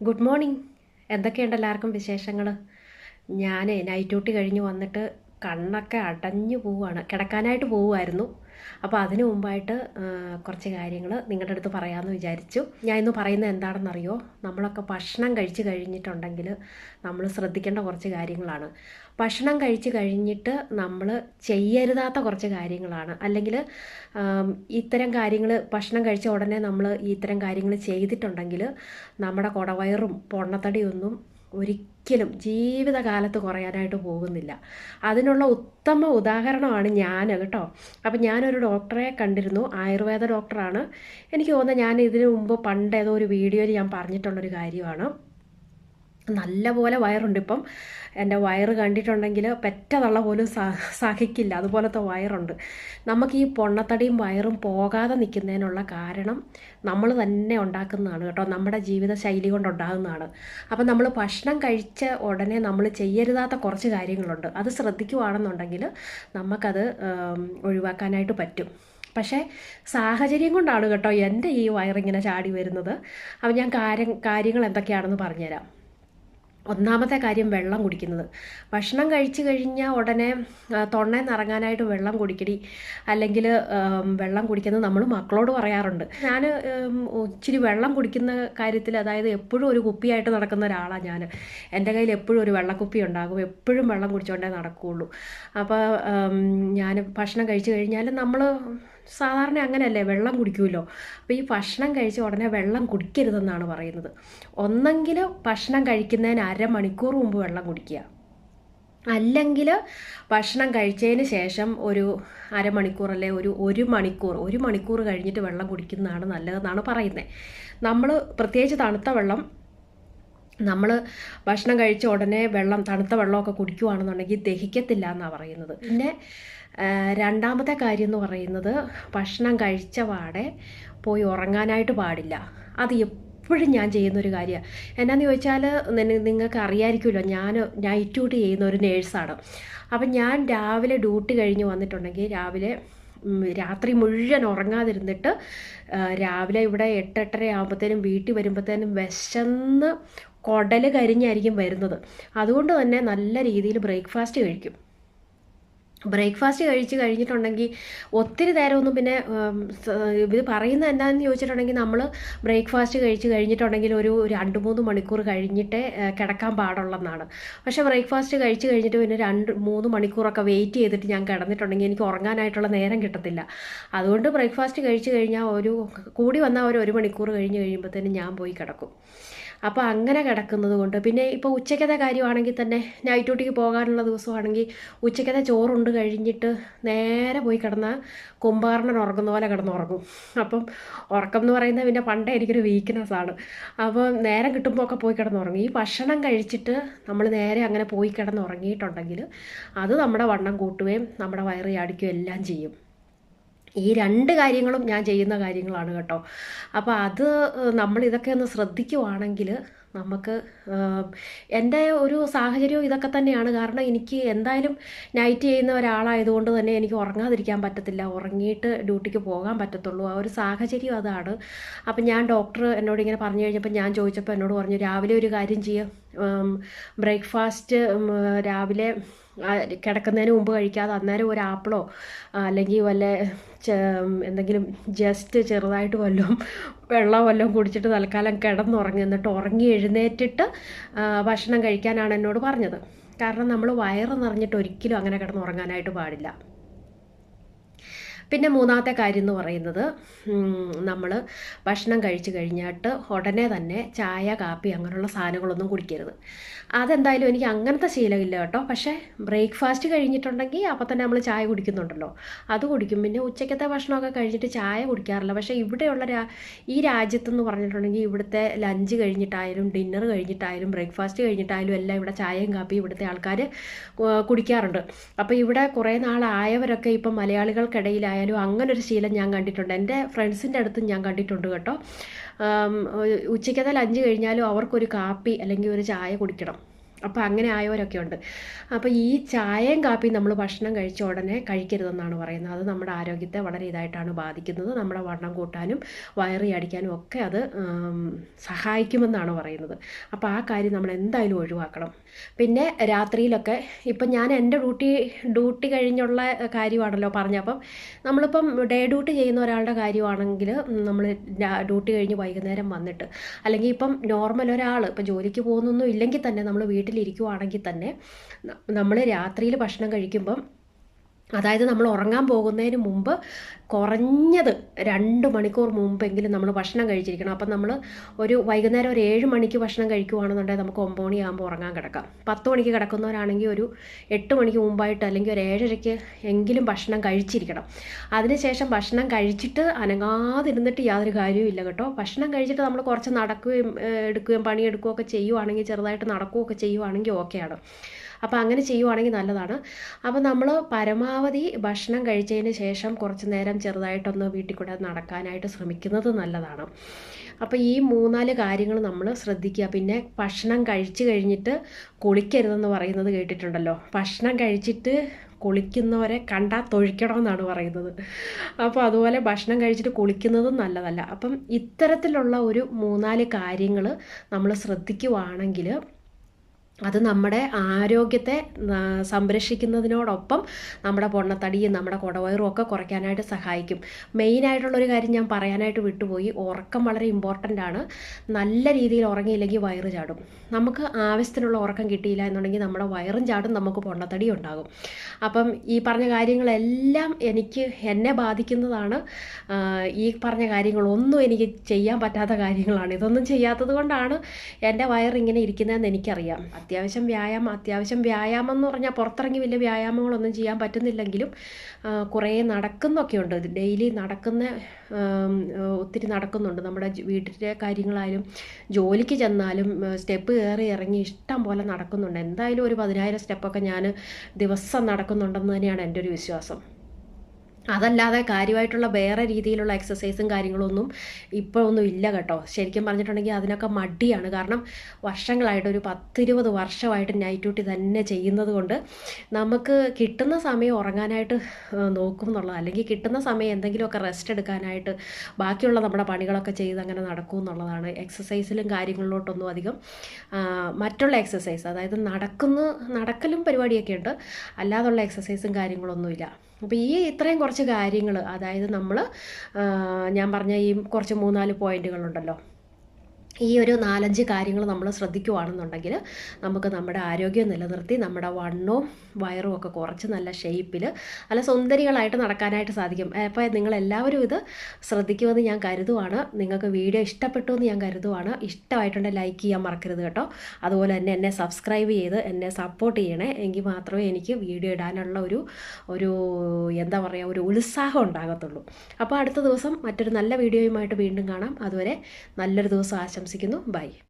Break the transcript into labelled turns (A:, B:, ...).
A: Good morning എന്തൊക്കെയുണ്ട് എല്ലാവർക്കും വിശേഷങ്ങൾ ഞാൻ നൈറ്റ് ഡ്യൂട്ടി കഴിഞ്ഞ് വന്നിട്ട് കണ്ണൊക്കെ അടഞ്ഞു പോവുകയാണ് കിടക്കാനായിട്ട് പോവുമായിരുന്നു അപ്പോൾ അതിനു മുമ്പായിട്ട് കുറച്ച് കാര്യങ്ങൾ നിങ്ങളുടെ അടുത്ത് പറയാമെന്ന് വിചാരിച്ചു. ഞാൻ ഇന്ന് പറയുന്നത് എന്താണെന്നറിയോ? നമ്മളൊക്കെ ഭക്ഷണം കഴിച്ച് കഴിഞ്ഞിട്ടുണ്ടെങ്കിൽ നമ്മൾ ശ്രദ്ധിക്കേണ്ട കുറച്ച് കാര്യങ്ങളാണ്. ഭക്ഷണം കഴിച്ച് കഴിഞ്ഞിട്ട് നമ്മൾ ചെയ്യരുതാത്ത കുറച്ച് കാര്യങ്ങളാണ്. അല്ലെങ്കിൽ ഇത്തരം കാര്യങ്ങൾ ഭക്ഷണം കഴിച്ച ഉടനെ നമ്മൾ ഇത്തരം കാര്യങ്ങൾ ചെയ്തിട്ടുണ്ടെങ്കിൽ നമ്മുടെ കുടവയറും പൊണ്ണത്തടിയൊന്നും ഒരിക്കലും ജീവിതകാലത്ത് കുറയാനായിട്ട് പോകുന്നില്ല. അതിനുള്ള ഉത്തമ ഉദാഹരണമാണ് ഞാൻ കേട്ടോ. അപ്പം ഞാനൊരു ഡോക്ടറെ കണ്ടിരുന്നു. ആയുർവേദ ഡോക്ടറാണ്. എനിക്ക് തോന്നുന്നത് ഞാൻ ഇതിനു മുമ്പ് പണ്ട് ഏതോ ഒരു വീഡിയോയിൽ ഞാൻ പറഞ്ഞിട്ടുള്ളൊരു കാര്യമാണ്. നല്ല പോലെ വയറുണ്ട്. ഇപ്പം എന്റെ വയറ് കണ്ടിട്ടുണ്ടെങ്കിൽ പെറ്റതള്ള പോലും സഹിക്കില്ല. അതുപോലത്തെ വയറുണ്ട്. നമുക്ക് ഈ പൊണ്ണത്തടിയും വയറും പോകാതെ നിൽക്കുന്നതിനുള്ള കാരണം നമ്മൾ തന്നെ ഉണ്ടാക്കുന്നതാണ് കേട്ടോ. നമ്മുടെ ജീവിത ശൈലി കൊണ്ടുണ്ടാകുന്നതാണ് അപ്പം നമ്മൾ ഭക്ഷണം കഴിച്ച ഉടനെ നമ്മൾ ചെയ്യരുതാത്ത കുറച്ച് കാര്യങ്ങളുണ്ട്. അത് ശ്രദ്ധിക്കുവാണെന്നുണ്ടെങ്കിൽ നമുക്കത് ഒഴിവാക്കാനായിട്ട് പറ്റും. പക്ഷേ സാഹചര്യം കൊണ്ടാണ് കേട്ടോ എന്റെ ഈ വയറിങ്ങനെ ചാടി വരുന്നത്. അപ്പം ഞാൻ കാര്യം കാര്യങ്ങൾ എന്തൊക്കെയാണെന്ന് പറഞ്ഞുതരാം. ഒന്നാമത്തെ കാര്യം വെള്ളം കുടിക്കുന്നത്. ഭക്ഷണം കഴിച്ചു കഴിഞ്ഞാൽ ഉടനെ തൊണ്ണയിൽ നിന്ന് വെള്ളം കുടിക്കടി. അല്ലെങ്കിൽ വെള്ളം കുടിക്കുന്നത് നമ്മൾ മക്കളോട് പറയാറുണ്ട്. ഞാൻ ഇച്ചിരി വെള്ളം കുടിക്കുന്ന കാര്യത്തിൽ അതായത് എപ്പോഴും ഒരു കുപ്പിയായിട്ട് നടക്കുന്ന ഒരാളാണ് ഞാൻ എന്റെ കയ്യിൽ എപ്പോഴും ഒരു വെള്ളക്കുപ്പി ഉണ്ടാകും. എപ്പോഴും വെള്ളം കുടിച്ചുകൊണ്ടേ നടക്കുകയുള്ളൂ അപ്പോൾ ഞാൻ ഭക്ഷണം കഴിച്ചു കഴിഞ്ഞാൽ നമ്മൾ സാധാരണ അങ്ങനെയല്ലേ വെള്ളം കുടിക്കുമല്ലോ അപ്പോൾ ഈ ഭക്ഷണം കഴിച്ച ഉടനെ വെള്ളം കുടിക്കരുതെന്നാണ് പറയുന്നത്. ഒന്നെങ്കിൽ ഭക്ഷണം കഴിക്കുന്നതിന് അരമണിക്കൂർ മുമ്പ് വെള്ളം കുടിക്കുക. അല്ലെങ്കിൽ ഭക്ഷണം കഴിച്ചതിന് ശേഷം ഒരു അരമണിക്കൂർ അല്ലെ ഒരു ഒരു മണിക്കൂർ ഒരു മണിക്കൂർ കഴിഞ്ഞിട്ട് വെള്ളം കുടിക്കുന്നതാണ് നല്ലതെന്നാണ് പറയുന്നത്. നമ്മൾ പ്രത്യേകിച്ച് തണുത്ത വെള്ളം നമ്മൾ ഭക്ഷണം കഴിച്ച ഉടനെ വെള്ളം തണുത്ത വെള്ളമൊക്കെ കുടിക്കുകയാണെന്നുണ്ടെങ്കിൽ ദഹിക്കത്തില്ല എന്നാണ് പറയുന്നത്. പിന്നെ രണ്ടാമത്തെ കാര്യം എന്ന് പറയുന്നത് ഭക്ഷണം കഴിച്ച പാടെ പോയി ഉറങ്ങാനായിട്ട് പാടില്ല. അത് എപ്പോഴും ഞാൻ ചെയ്യുന്നൊരു കാര്യമാണ് എന്നാന്ന് ചോദിച്ചാൽ നിങ്ങൾക്ക് അറിയാമായിരിക്കുമല്ലോ ഞാൻ നൈറ്റ് ഡ്യൂട്ടി ചെയ്യുന്ന ഒരു നേഴ്സാണ് അപ്പം ഞാൻ രാവിലെ ഡ്യൂട്ടി കഴിഞ്ഞ് വന്നിട്ടുണ്ടെങ്കിൽ രാവിലെ രാത്രി മുഴുവൻ ഉറങ്ങാതിരുന്നിട്ട് രാവിലെ ഇവിടെ എട്ട് എട്ടര ആകുമ്പോഴത്തേനും വീട്ടിൽ വരുമ്പോഴത്തേനും വിശന്ന് കുടൽ കരിഞ്ഞായിരിക്കും വരുന്നത്. അതുകൊണ്ട് തന്നെ നല്ല രീതിയിൽ ബ്രേക്ക്ഫാസ്റ്റ് കഴിക്കും. ബ്രേക്ക്ഫാസ്റ്റ് കഴിച്ച് കഴിഞ്ഞിട്ടുണ്ടെങ്കിൽ ഒത്തിരി നേരമൊന്നും പിന്നെ ഇത് പറയുന്നത് എന്താണെന്ന് ചോദിച്ചിട്ടുണ്ടെങ്കിൽ നമ്മൾ ബ്രേക്ക്ഫാസ്റ്റ് കഴിച്ച് കഴിഞ്ഞിട്ടുണ്ടെങ്കിൽ ഒരു രണ്ട് മൂന്ന് മണിക്കൂർ കഴിഞ്ഞിട്ടേ കിടക്കാൻ പാടുള്ളതെന്നാണ് പക്ഷേ ബ്രേക്ക്ഫാസ്റ്റ് കഴിച്ച് കഴിഞ്ഞിട്ട് പിന്നെ രണ്ട് മൂന്ന് മണിക്കൂറൊക്കെ വെയിറ്റ് ചെയ്തിട്ട് ഞാൻ കിടന്നിട്ടുണ്ടെങ്കിൽ എനിക്ക് ഉറങ്ങാനായിട്ടുള്ള നേരം കിട്ടത്തില്ല. അതുകൊണ്ട് ബ്രേക്ക്ഫാസ്റ്റ് കഴിച്ച് കഴിഞ്ഞാൽ ഒരു കൂടി വന്നാൽ ഒരു ഒരു മണിക്കൂർ കഴിഞ്ഞ് കഴിയുമ്പോഴത്തേനും ഞാൻ പോയി കിടക്കും. അപ്പോൾ അങ്ങനെ കിടക്കുന്നത് കൊണ്ട് പിന്നെ ഇപ്പോൾ ഉച്ചക്കത്തെ കാര്യമാണെങ്കിൽ തന്നെ നൈറ്റ് ഡ്യൂട്ടിക്ക് പോകാനുള്ള ദിവസമാണെങ്കിൽ ഉച്ചക്കത്തെ ചോറുണ്ട് കഴിഞ്ഞിട്ട് നേരെ പോയി കിടന്ന കുമ്പാറിനൻ ഉറങ്ങുന്ന പോലെ കിടന്നുറങ്ങും അപ്പം ഉറക്കം എന്ന് പറയുന്നത് പിന്നെ പണ്ടേ എനിക്കൊരു വീക്ക്നെസ് ആണ്. അപ്പോൾ നേരം കിട്ടുമ്പോൾ ഒക്കെ പോയി കിടന്നുറങ്ങും ഈ ഭക്ഷണം കഴിച്ചിട്ട് നമ്മൾ നേരെ അങ്ങനെ പോയി കിടന്നുറങ്ങിയിട്ടുണ്ടെങ്കിൽ അത് നമ്മുടെ വണ്ണം കൂട്ടുകയും നമ്മുടെ വയറ് ചാടിക്കുകയും എല്ലാം ചെയ്യും. ഈ രണ്ട് കാര്യങ്ങളും ഞാൻ ചെയ്യുന്ന കാര്യങ്ങളാണ് കേട്ടോ. അപ്പോൾ അത് നമ്മൾ ഇതൊക്കെ ഒന്ന് ശ്രദ്ധിക്കുവാണെങ്കിൽ നമുക്ക് എന്റെ ഒരു സാഹചര്യവും ഇതൊക്കെ തന്നെയാണ്. കാരണം എനിക്ക് എന്തായാലും നൈറ്റ് ചെയ്യുന്ന ഒരാളായതുകൊണ്ട് തന്നെ എനിക്ക് ഉറങ്ങാതിരിക്കാൻ പറ്റത്തില്ല. ഉറങ്ങിയിട്ട് ഡ്യൂട്ടിക്ക് പോകാൻ പറ്റത്തുള്ളൂ. ആ ഒരു സാഹചര്യം അതാണ്. അപ്പം ഞാൻ ഡോക്ടർ എന്നോട് ഇങ്ങനെ പറഞ്ഞു കഴിഞ്ഞപ്പോൾ ഞാൻ ചോദിച്ചപ്പോൾ എന്നോട് പറഞ്ഞു രാവിലെ ഒരു കാര്യം ചെയ്യുക ബ്രേക്ക്ഫാസ്റ്റ് രാവിലെ കിടക്കുന്നതിന് മുമ്പ് കഴിക്കാതെ അന്നേരം ഒരു ആപ്പിളോ അല്ലെങ്കിൽ വല്ല എന്തെങ്കിലും ജസ്റ്റ് ചെറുതായിട്ട് വല്ലതും വെള്ളം വല്ലതും കുടിച്ചിട്ട് തൽക്കാലം കിടന്നുറങ്ങി. എന്നിട്ട് ഉറങ്ങി എഴുന്നേറ്റിട്ട് ഭക്ഷണം കഴിക്കാനാണ് എന്നോട് പറഞ്ഞത്. കാരണം നമ്മൾ വയറ് നിറഞ്ഞിട്ട് ഒരിക്കലും അങ്ങനെ കിടന്നുറങ്ങാനായിട്ട് പാടില്ല. പിന്നെ മൂന്നാമത്തെ കാര്യം എന്ന് പറയുന്നത് നമ്മൾ ഭക്ഷണം കഴിച്ചു കഴിഞ്ഞിട്ട് ഉടനെ തന്നെ ചായ കാപ്പി അങ്ങനെയുള്ള സാധനങ്ങളൊന്നും കുടിക്കരുത്. അതെന്തായാലും എനിക്ക് അങ്ങനത്തെ ശീലമില്ല കേട്ടോ. പക്ഷേ ബ്രേക്ക്ഫാസ്റ്റ് കഴിഞ്ഞിട്ടുണ്ടെങ്കിൽ അപ്പോൾ തന്നെ നമ്മൾ ചായ കുടിക്കുന്നുണ്ടല്ലോ. അത് കുടിക്കും. പിന്നെ ഉച്ചക്കത്തെ ഭക്ഷണമൊക്കെ കഴിഞ്ഞിട്ട് ചായ കുടിക്കാറില്ല. പക്ഷേ ഇവിടെയുള്ള രാ ഈ രാജ്യത്തെന്ന് പറഞ്ഞിട്ടുണ്ടെങ്കിൽ ഇവിടുത്തെ ലഞ്ച് കഴിഞ്ഞിട്ടായാലും ഡിന്നർ കഴിഞ്ഞിട്ടായാലും ബ്രേക്ക്ഫാസ്റ്റ് കഴിഞ്ഞിട്ടായാലും എല്ലാം ഇവിടെ ചായയും കാപ്പിയും ഇവിടുത്തെ ആൾക്കാർ കുടിക്കാറുണ്ട്. അപ്പോൾ ഇവിടെ കുറേ നാളായവരൊക്കെ ഇപ്പം മലയാളികൾക്കിടയിലായാലും അങ്ങനെ ഒരു ശീലം ഞാൻ കണ്ടിട്ടുണ്ട്. എന്റെ ഫ്രണ്ട്സിന്റെ അടുത്തും ഞാൻ കണ്ടിട്ടുണ്ട് കേട്ടോ. ഉച്ചയ്ക്കത്തെ ലഞ്ച് കഴിഞ്ഞാലും അവർക്കൊരു കാപ്പി അല്ലെങ്കിൽ ഒരു ചായ കുടിക്കണം. അപ്പോൾ അങ്ങനെ ആയവരൊക്കെ ഉണ്ട്. അപ്പോൾ ഈ ചായയും കാപ്പിയും നമ്മൾ ഭക്ഷണം കഴിച്ച ഉടനെ കഴിക്കരുതെന്നാണ് പറയുന്നത്. അത് നമ്മുടെ ആരോഗ്യത്തെ വളരെ ഇതായിട്ടാണ് ബാധിക്കുന്നത്. നമ്മുടെ വണ്ണം കൂട്ടാനും വയറി അടിക്കാനും ഒക്കെ അത് സഹായിക്കുമെന്നാണ് പറയുന്നത്. അപ്പോൾ ആ കാര്യം നമ്മൾ എന്തായാലും ഒഴിവാക്കണം. പിന്നെ രാത്രിയിലൊക്കെ ഇപ്പം ഞാൻ എന്റെ ഡ്യൂട്ടി ഡ്യൂട്ടി കഴിഞ്ഞുള്ള കാര്യമാണല്ലോ പറഞ്ഞപ്പം നമ്മളിപ്പം ഡേ ഡ്യൂട്ടി ചെയ്യുന്ന ഒരാളുടെ കാര്യമാണെങ്കിൽ നമ്മൾ ഡ്യൂട്ടി കഴിഞ്ഞ് വൈകുന്നേരം വന്നിട്ട് അല്ലെങ്കിൽ ഇപ്പം നോർമൽ ഒരാൾ ഇപ്പം ജോലിക്ക് പോകുന്നൊന്നും ഇല്ലെങ്കിൽ തന്നെ നമ്മൾ വീട്ടിലിരിക്കുവാണെങ്കിൽ തന്നെ നമ്മൾ രാത്രിയിൽ ഭക്ഷണം കഴിക്കുമ്പം അതായത് നമ്മൾ ഉറങ്ങാൻ പോകുന്നതിന് മുമ്പ് കുറഞ്ഞത് രണ്ട് മണിക്കൂർ മുമ്പെങ്കിലും നമ്മൾ ഭക്ഷണം കഴിച്ചിരിക്കണം. അപ്പം നമ്മൾ ഒരു വൈകുന്നേരം ഒരു ഏഴ് മണിക്ക് ഭക്ഷണം കഴിക്കുവാണെന്നുണ്ടെങ്കിൽ നമുക്ക് ഒമ്പത് മണിയാകുമ്പോൾ ഉറങ്ങാൻ കിടക്കാം. പത്ത് മണിക്ക് കിടക്കുന്നവരാണെങ്കിൽ ഒരു എട്ട് മണിക്ക് മുമ്പായിട്ട് അല്ലെങ്കിൽ ഒരു ഏഴരയ്ക്ക് എങ്കിലും ഭക്ഷണം കഴിച്ചിരിക്കണം. അതിനുശേഷം ഭക്ഷണം കഴിച്ചിട്ട് അനങ്ങാതിരുന്നിട്ട് യാതൊരു കാര്യവും ഇല്ല കേട്ടോ. ഭക്ഷണം കഴിച്ചിട്ട് നമ്മൾ കുറച്ച് നടക്കുകയും എടുക്കുകയും പണിയെടുക്കുകയൊക്കെ ചെയ്യുവാണെങ്കിൽ ചെറുതായിട്ട് നടക്കുകയൊക്കെ ചെയ്യുവാണെങ്കിൽ ഓക്കെയാണ്. അപ്പോൾ അങ്ങനെ ചെയ്യുവാണെങ്കിൽ നല്ലതാണ്. അപ്പോൾ നമ്മൾ പരമാവധി ഭക്ഷണം കഴിച്ചതിന് ശേഷം കുറച്ച് നേരം ചെറുതായിട്ടൊന്ന് വീട്ടിൽ കൂടെ നടക്കാനായിട്ട് ശ്രമിക്കുന്നത് നല്ലതാണ്. അപ്പോൾ ഈ മൂന്നാൽ കാര്യങ്ങൾ നമ്മൾ ശ്രദ്ധിക്കുക. പിന്നെ ഭക്ഷണം കഴിച്ചു കഴിഞ്ഞിട്ട് കുളിക്കരുതെന്ന് പറയുന്നത് കേട്ടിട്ടുണ്ടല്ലോ. ഭക്ഷണം കഴിച്ചിട്ട് കുളിക്കുന്നവരെ കണ്ടാൽ തൊഴിക്കണമെന്നാണ് പറയുന്നത്. അപ്പോൾ അതുപോലെ ഭക്ഷണം കഴിച്ചിട്ട് കുളിക്കുന്നതും നല്ലതല്ല. അപ്പം ഇത്തരത്തിലുള്ള ഒരു മൂന്നാൽ കാര്യങ്ങൾ നമ്മൾ ശ്രദ്ധിക്കുവാണെങ്കിൽ അത് നമ്മുടെ ആരോഗ്യത്തെ സംരക്ഷിക്കുന്നതിനോടൊപ്പം നമ്മുടെ പൊണ്ണത്തടിയും നമ്മുടെ കുടവയറും ഒക്കെ കുറയ്ക്കാനായിട്ട് സഹായിക്കും. മെയിനായിട്ടുള്ളൊരു കാര്യം ഞാൻ പറയാനായിട്ട് വിട്ടുപോയി. ഉറക്കം വളരെ ഇമ്പോർട്ടന്റ് ആണ്. നല്ല രീതിയിൽ ഉറങ്ങിയില്ലെങ്കിൽ വയറ് ചാടും. നമുക്ക് ആവശ്യത്തിനുള്ള ഉറക്കം കിട്ടിയില്ല എന്നുണ്ടെങ്കിൽ നമ്മുടെ വയറും ചാടും നമുക്ക് പൊണ്ണത്തടി ഉണ്ടാകും. അപ്പം ഈ പറഞ്ഞ കാര്യങ്ങളെല്ലാം എനിക്ക് എന്നെ ബാധിക്കുന്നതാണ്. ഈ പറഞ്ഞ കാര്യങ്ങളൊന്നും എനിക്ക് ചെയ്യാൻ പറ്റാത്ത കാര്യങ്ങളാണ്. ഇതൊന്നും ചെയ്യാത്തത് കൊണ്ടാണ് എന്റെ വയറിങ്ങനെ ഇരിക്കുന്നതെന്ന് എനിക്കറിയാം. അത്യാവശ്യം വ്യായാമം അത്യാവശ്യം വ്യായാമം എന്ന് പറഞ്ഞാൽ പുറത്തിറങ്ങി വലിയ വ്യായാമങ്ങളൊന്നും ചെയ്യാൻ പറ്റുന്നില്ലെങ്കിലും കുറേ നടക്കുന്നൊക്കെ ഉണ്ട് ഡെയിലി നടക്കുന്ന ഒത്തിരി നടക്കുന്നുണ്ട്. നമ്മുടെ വീട്ടിലെ കാര്യങ്ങളായാലും ജോലിക്ക് ചെന്നാലും സ്റ്റെപ്പ് കയറി ഇറങ്ങി ഇഷ്ടം പോലെ നടക്കുന്നുണ്ട്. എന്തായാലും ഒരു പതിനായിരം സ്റ്റെപ്പൊക്കെ ഞാൻ ദിവസം നടക്കുന്നുണ്ടെന്ന് തന്നെയാണ് എന്റെ ഒരു വിശ്വാസം. അതല്ലാതെ കാര്യമായിട്ടുള്ള വേറെ രീതിയിലുള്ള എക്സസൈസും കാര്യങ്ങളൊന്നും ഇപ്പോഴൊന്നും ഇല്ല കേട്ടോ. ശരിക്കും പറഞ്ഞിട്ടുണ്ടെങ്കിൽ അതിനൊക്കെ മടിയാണ്. കാരണം വർഷങ്ങളായിട്ട് ഒരു പത്തിരുപത് വർഷമായിട്ട് നൈറ്റ് ഡ്യൂട്ടി തന്നെ ചെയ്യുന്നത് കൊണ്ട് നമുക്ക് കിട്ടുന്ന സമയം ഉറങ്ങാനായിട്ട് നോക്കും എന്നുള്ളത്. അല്ലെങ്കിൽ കിട്ടുന്ന സമയം എന്തെങ്കിലുമൊക്കെ റെസ്റ്റ് എടുക്കാനായിട്ട് ബാക്കിയുള്ള നമ്മുടെ പണികളൊക്കെ ചെയ്ത് അങ്ങനെ നടക്കും എന്നുള്ളതാണ്. എക്സസൈസിലും കാര്യങ്ങളിലോട്ടൊന്നും അധികം മറ്റുള്ള എക്സസൈസ് അതായത് നടക്കുന്ന നടക്കലും പരിപാടിയൊക്കെ ഉണ്ട്. അല്ലാതുള്ള എക്സസൈസും കാര്യങ്ങളൊന്നുമില്ല. അപ്പോൾ ഈ ഇത്രയും കുറച്ച് കാര്യങ്ങൾ അതായത് നമ്മൾ ഞാൻ പറഞ്ഞ ഈ കുറച്ച് മൂന്നാൽ പോയിന്റുകളുണ്ടല്ലോ. ഈ ഒരു നാലഞ്ച് കാര്യങ്ങൾ നമ്മൾ ശ്രദ്ധിക്കുവാണെന്നുണ്ടെങ്കിൽ നമുക്ക് നമ്മുടെ ആരോഗ്യം നിലനിർത്തി നമ്മുടെ വണ്ണവും വയറും ഒക്കെ കുറച്ച് നല്ല ഷേപ്പിൽ നല്ല സുന്ദരികളായിട്ട് നടക്കാനായിട്ട് സാധിക്കും. അപ്പോൾ നിങ്ങളെല്ലാവരും ഇത് ശ്രദ്ധിക്കുമെന്ന് ഞാൻ കരുതുവാണ്. നിങ്ങൾക്ക് വീഡിയോ ഇഷ്ടപ്പെട്ടു എന്ന് ഞാൻ കരുതുവാണ്. ഇഷ്ടമായിട്ടുണ്ടെങ്കിൽ ലൈക്ക് ചെയ്യാൻ മറക്കരുത് കേട്ടോ. അതുപോലെ തന്നെ എന്നെ സബ്സ്ക്രൈബ് ചെയ്ത് എന്നെ സപ്പോർട്ട് ചെയ്യണേ. എങ്കിൽ മാത്രമേ എനിക്ക് വീഡിയോ ഇടാനുള്ള ഒരു ഒരു എന്താ പറയുക ഒരു ഉത്സാഹം ഉണ്ടാകത്തുള്ളൂ. അപ്പോൾ അടുത്ത ദിവസം മറ്റൊരു നല്ല വീഡിയോയുമായിട്ട് വീണ്ടും കാണാം. അതുവരെ നല്ലൊരു ദിവസം ആശംസിക്കുന്നു ബൈ.